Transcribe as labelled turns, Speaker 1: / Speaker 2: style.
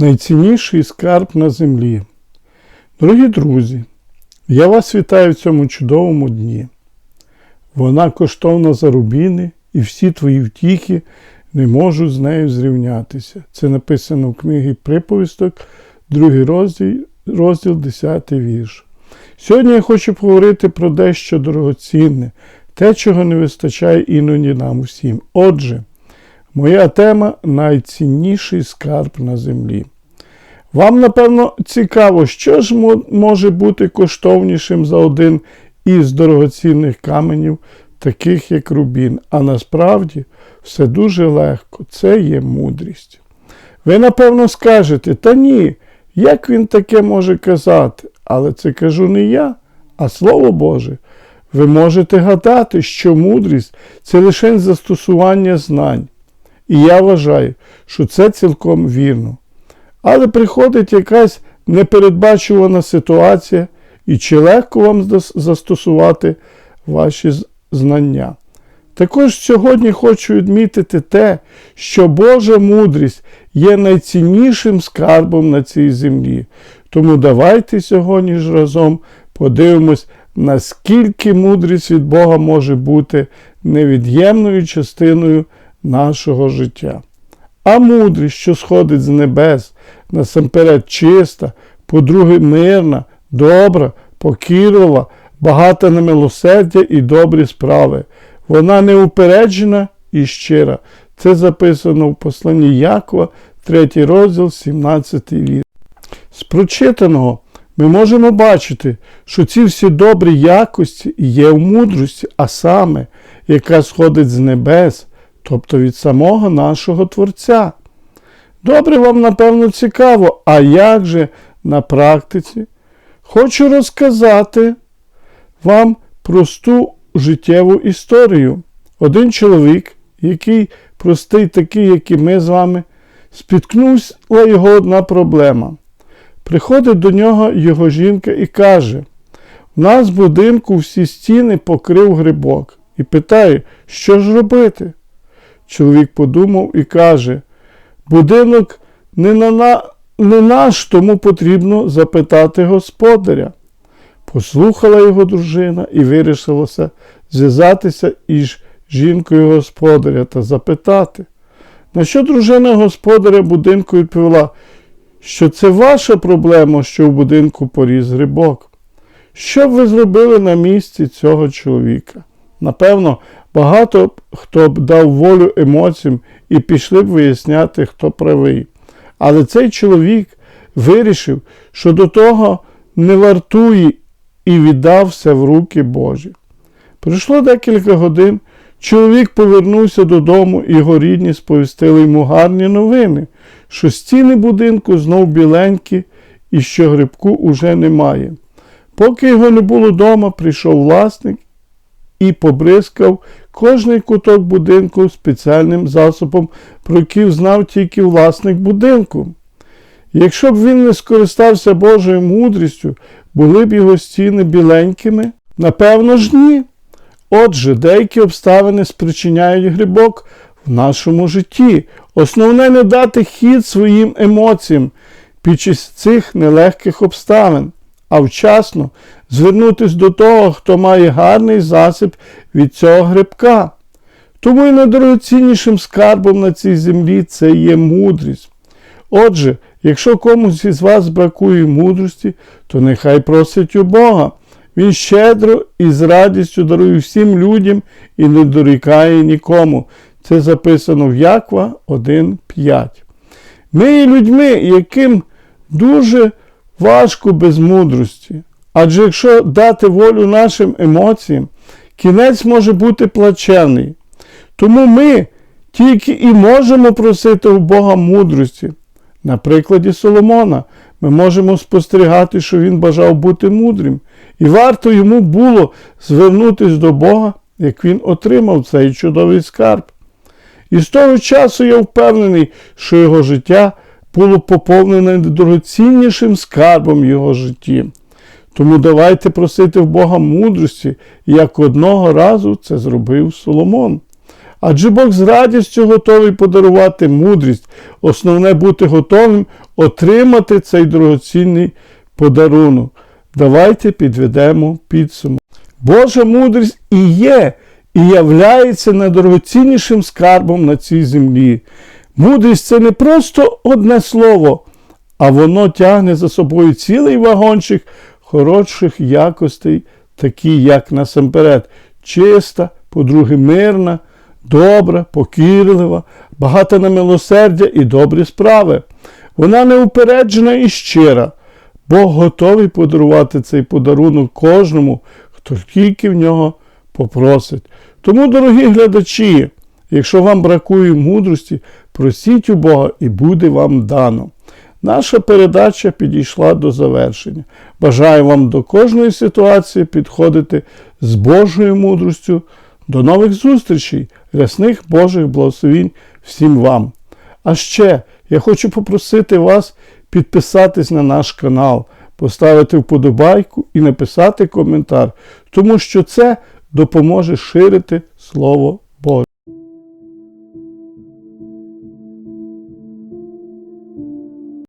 Speaker 1: найцінніший скарб на землі. Дорогі друзі, я вас вітаю в цьому чудовому дні. Вона коштовна за рубіни, і всі твої втіхи не можуть з нею зрівнятися. Це написано в книгі Приповісток, другий розділ, розділ 10 вірш. Сьогодні я хочу поговорити про дещо дорогоцінне, те, чого не вистачає іноді нам усім. Отже, моя тема найцінніший скарб на землі. Вам, напевно, цікаво, що ж може бути коштовнішим за один із дорогоцінних каменів, таких як рубін. А насправді все дуже легко. Це є мудрість. Ви, напевно, скажете, та ні, як він таке може казати? Але це кажу не я, а Слово Боже. Ви можете гадати, що мудрість це лише застосування знань. І я вважаю, що це цілком вірно. Але приходить якась непередбачувана ситуація, і чи легко вам застосувати ваші знання. Також сьогодні хочу відмітити те, що Божа мудрість є найціннішим скарбом на цій землі. Тому давайте сьогодні ж разом подивимось, наскільки мудрість від Бога може бути невід'ємною частиною нашого життя. А мудрість, що сходить з небес, насамперед чиста, по-друге, мирна, добра, покірлива, багата на милосердя і добрі справи. Вона неупереджена і щира. Це записано в посланні Якова, 3 розділ, 17 вірш. З прочитаного ми можемо бачити, що ці всі добрі якості є в мудрості, а саме, яка сходить з небес, тобто від самого нашого Творця. Добре вам, напевно, цікаво, а як же на практиці? Хочу розказати вам просту життєву історію. Один чоловік, який простий, такий, як і ми з вами, спіткнула його одна проблема. Приходить до нього його жінка і каже: У нас в будинку всі стіни покрив грибок. І питає, що ж робити? Чоловік подумав і каже: Будинок не, на, не наш, тому потрібно запитати господаря. Послухала його дружина і вирішилася зв'язатися із жінкою господаря та запитати. На що дружина господаря будинку відповіла, що це ваша проблема, що в будинку поріс грибок. Що б ви зробили на місці цього чоловіка? Напевно, багато б хто б дав волю емоціям і пішли б виясняти, хто правий. Але цей чоловік вирішив, що до того не вартує і віддався в руки Божі. Пройшло декілька годин. Чоловік повернувся додому, і його рідні сповістили йому гарні новини, що стіни будинку знов біленькі і що грибку уже немає. Поки його не було вдома, прийшов власник і побризкав кожний куток будинку спеціальним засобом, про який знав тільки власник будинку. Якщо б він не скористався Божою мудрістю, були б його стіни біленькими? Напевно ж ні. Отже, деякі обставини спричиняють грибок в нашому житті. Основне не дати хід своїм емоціям під час цих нелегких обставин, а вчасно звернутися до того, хто має гарний засіб від цього грибка. Тому і найдорогоціннішим скарбом на цій землі це є мудрість. Отже, якщо комусь із вас бракує мудрості, то нехай просить у Бога. Він щедро і з радістю дарує всім людям і не дорікає нікому. Це записано в Яква 1.5. Ми є людьми, яким дуже важко без мудрості. Адже якщо дати волю нашим емоціям, кінець може бути плачевний. Тому ми тільки і можемо просити у Бога мудрості. На прикладі Соломона ми можемо спостерігати, що він бажав бути мудрим, і варто йому було звернутися до Бога, як він отримав цей чудовий скарб. І з того часу я впевнений, що його життя було поповнене дорогоціннішим скарбом його житті. Тому давайте просити в Бога мудрості, як одного разу це зробив Соломон. Адже Бог з радістю готовий подарувати мудрість. Основне бути готовим отримати цей дорогоцінний подарунок. Давайте підведемо підсумок. Божа мудрість і є, і являється найдорогоціннішим скарбом на цій землі. Мудрість це не просто одне слово, а воно тягне за собою цілий вагончик хороших якостей, такі, як насамперед, чиста, по-друге, мирна, добра, покірлива, багата на милосердя і добрі справи. Вона неупереджена і щира. Бог готовий подарувати цей подарунок кожному, хто тільки в нього попросить. Тому, дорогі глядачі, якщо вам бракує мудрості, просіть у Бога і буде вам дано. Наша передача підійшла до завершення. Бажаю вам до кожної ситуації підходити з Божою мудростю. До нових зустрічей, рясних Божих благословінь всім вам. А ще я хочу попросити вас підписатись на наш канал, поставити вподобайку і написати коментар, тому що це допоможе ширити Слово Боже.